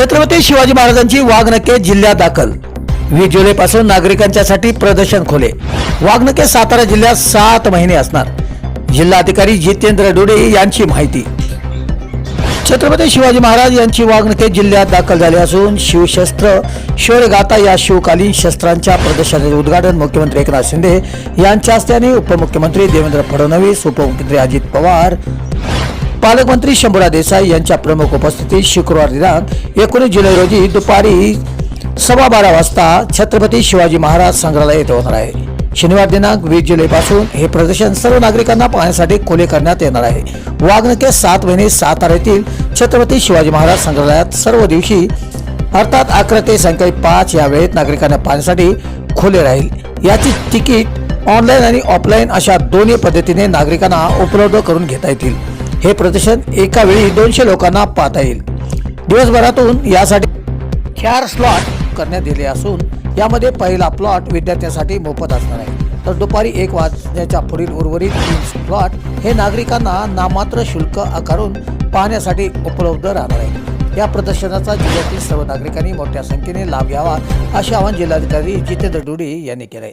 छत्रपती शिवाजी महाराजांची वाघनके जिल्ह्यात दाखल. वीस जुलैपासून नागरिकांच्यासाठी प्रदर्शन खोले. वाघनके सातारा जिल्ह्यात सात महिने असणार. जिल्हाधिकारी जितेंद्र डोडे यांची माहिती. छत्रपती शिवाजी महाराज यांची वाघनके जिल्ह्यात दाखल झाली असून शिवशस्त्र शौर्यगाथा या शिवकालीन शस्त्रांच्या प्रदर्शनाचे उद्घाटन मुख्यमंत्री एकनाथ शिंदे यांच्या हस्त्याने उपमुख्यमंत्री देवेंद्र फडणवीस उपमुख्यमंत्री अजित पवार पालकमंत्री शंभूराज देसाई यांच्या प्रमुख उपस्थितीत शुक्रवार दिनांक एकोणीस जुलै रोजी दुपारी सव्वा बारा वाजता छत्रपती शिवाजी महाराज संग्रहालय येथे होणार आहे. शनिवार दिनांक वीस जुलैपासून हे प्रदर्शन सर्व नागरिकांना पाहण्यासाठी खुले करण्यात येणार आहे. वाघनके सात महिने सातारा येथील छत्रपती शिवाजी महाराज संग्रहालयात सर्व दिवशी अर्थात अकरा ते सायंकाळी पाच या वेळेत नागरिकांना पाहण्यासाठी खुले राहील. याची तिकीट ऑनलाईन आणि ऑफलाईन अशा दोन्ही पद्धतीने नागरिकांना उपलब्ध करून घेता येतील. हे प्रदर्शन एका वेळी दोनशे लोकांना पाहता येईल. दिवसभरातून यासाठी चार स्लॉट करण्यात दिले असून यामध्ये पहिला प्लॉट विद्यार्थ्यांसाठी मोफत असणार आहे. तर दुपारी एक वाजण्याच्या पुढील उर्वरित तीन स्लॉट हे नागरिकांना नामात्र शुल्क आकारून पाहण्यासाठी उपलब्ध राहणार आहे. या प्रदर्शनाचा जिल्ह्यातील सर्व नागरिकांनी मोठ्या संख्येने लाभ घ्यावा असे आवाहन जिल्हाधिकारी जितेंद्र डुडी यांनी केले